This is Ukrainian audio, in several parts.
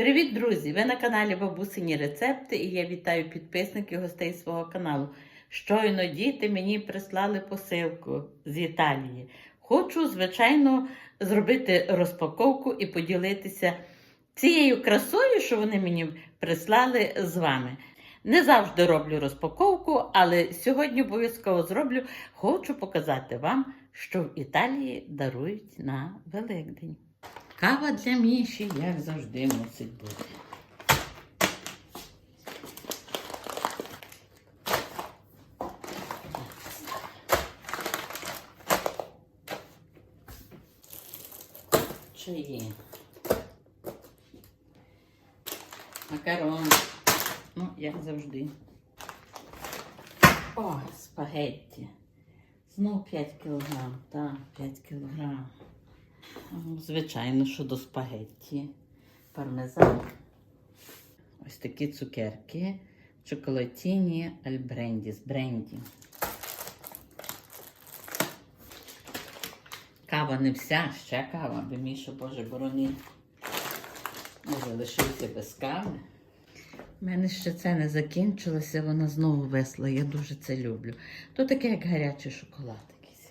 Привіт, друзі! Ви на каналі Бабусині Рецепти і я вітаю підписників гостей свого каналу. Щойно діти мені прислали посилку з Італії. Хочу, звичайно, зробити розпаковку і поділитися цією красою, що вони мені прислали з вами. Не завжди роблю розпаковку, але сьогодні обов'язково зроблю. Хочу показати вам, що в Італії дарують на Великдень. Кава для Міші, як завжди, мусить бути. Чаї. Макарон. Ну, як завжди. О, спагетті. Знов 5 кілограм. Так, 5 кілограм. Звичайно, що до спагетті. Пармезан. Ось такі цукерки. Чоколатіні альбренді з бренді. Кава не вся, ще кава, бо Міша, Боже, борони. Може, лишився без кави. У мене ще це не закінчилося, вона знову весла. Я дуже це люблю. То таке, як гарячий шоколад якийсь.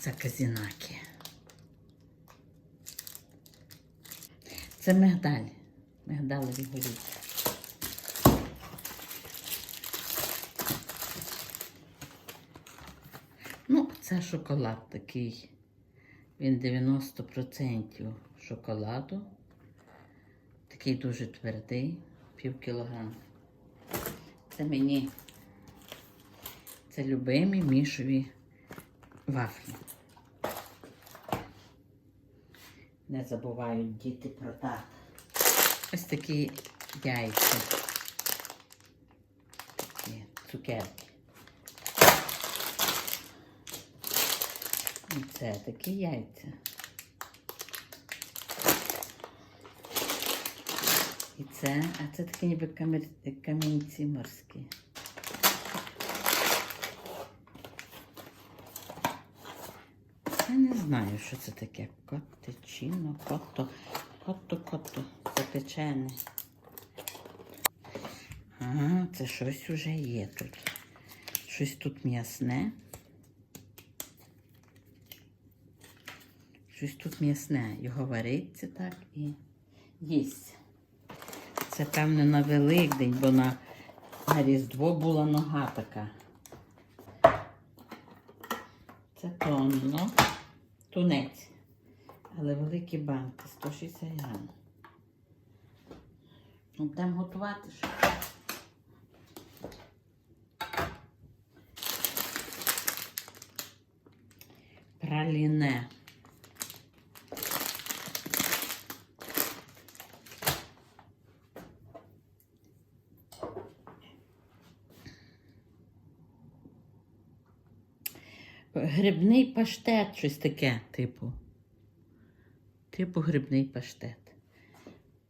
Це казінаки. Це мигдаль. Мигдалеві горіхи. Ну, це шоколад такий. Він 90% шоколаду. Такий дуже твердий, пів кілограма. Це мені це любимі мішові вафлі. Не забувають діти про тата. Ось такі яйця. Такі цукерки. І це такі яйця. І це, а це такі ніби камінці морські. Я не знаю, що це таке. Котечино, кото, кото, кото, запечене. Ага, це щось уже є тут. Щось тут м'ясне. Щось тут м'ясне. Його вариться так і їсть. Це, певно, на Великдень, бо на, на Різдво була нога така. Це тонно, тунець. Але великі банки, 160 грам. Ну, Будемо готувати ще. Праліне. Грибний паштет, щось таке, типу. Типу грибний паштет.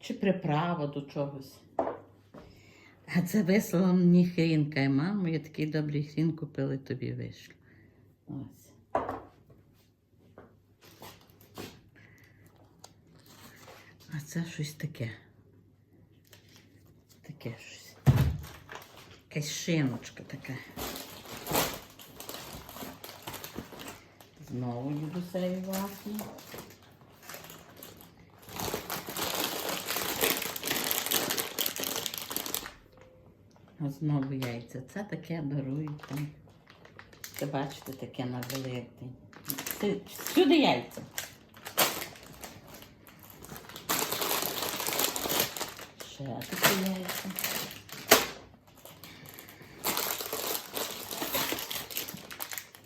Чи приправа до чогось. А це вислала мені хрінка. І мамо, я такий добрий хрін купили, тобі вийшло. Ось. А це щось таке. Таке щось. Якась шиночка така. Знову вафлі. А знову яйця. Це таке дарують. Це бачите, таке на Великдень. Це- яйця. Ще такі яйця.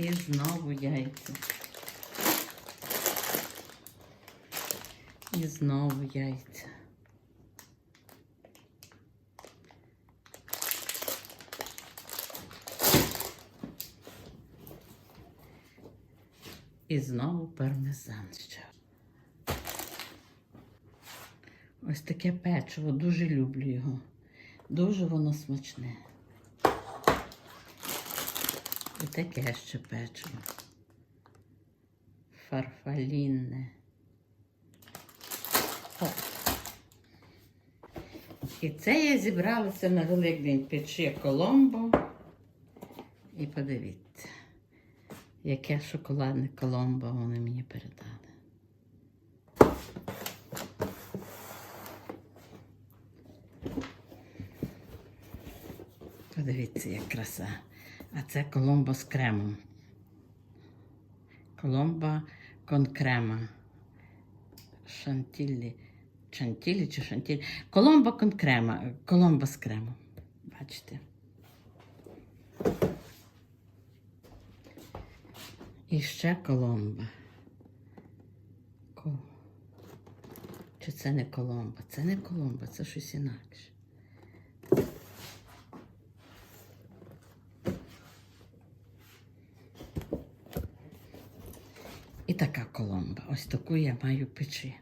І знову яйця. І знову яйця. І знову пармезан ще. Ось таке печиво, дуже люблю його. Дуже воно смачне. І таке ще печиво. Фарфалінне. О. І це я зібралася на Великдень печи коломбо. І подивіться, яке шоколадне коломбо вони мені передали. Подивіться, як краса. А це коломбо з кремом. Коломба кон крема. Шантіллі. Шантілі чи шантілі? Коломба кон крема. Коломба з кремом. Бачите? І ще коломба. Ко- Чи це не коломба? Це не коломба, це щось інакше. І така коломба. Ось таку я маю печі.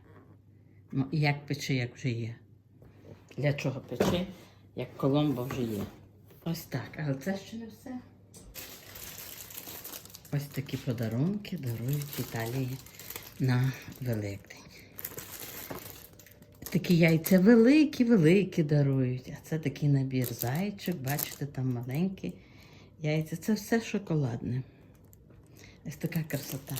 Ну, як печі, як вже є. Для чого печі, як коломба вже є. Ось так. Але це ще не все. Ось такі подарунки дарують в Італії на Великдень. Такі яйця великі-великі дарують. А це такий набір зайчик, бачите, там маленькі яйця. Це все шоколадне. Ось така красота.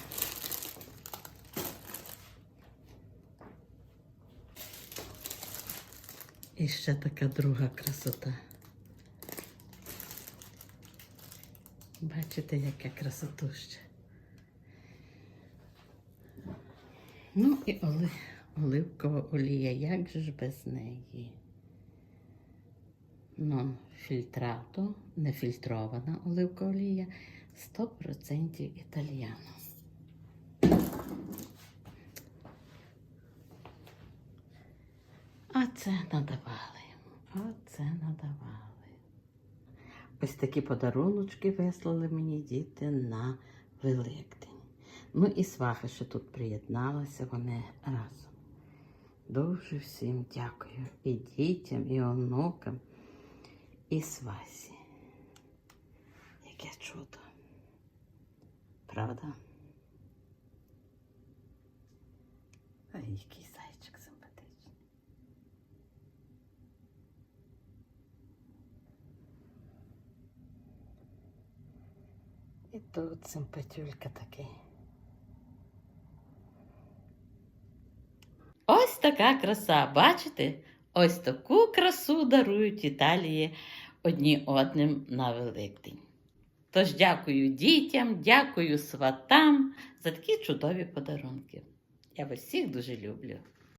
І ще така друга красота. Бачите, яка красотуща. Ну і оли... оливкова олія, як же ж без неї? Ну, фільтрато, нефільтрована оливкова олія, 100% італіано. А це надавали. А це надавали. Ось такі подаруночки вислали мені діти на Великдень. Ну і свахи ще тут приєдналися, вони разом. Дуже всім дякую. І дітям, і онукам, і свасі. Яке чудо. Правда? Ай, який зайчик симпатичний. Тут симпатюлька такий. Ось така краса, бачите? Ось таку красу дарують Італії одні одним на Великдень. Тож дякую дітям, дякую сватам за такі чудові подарунки. Я вас всіх дуже люблю.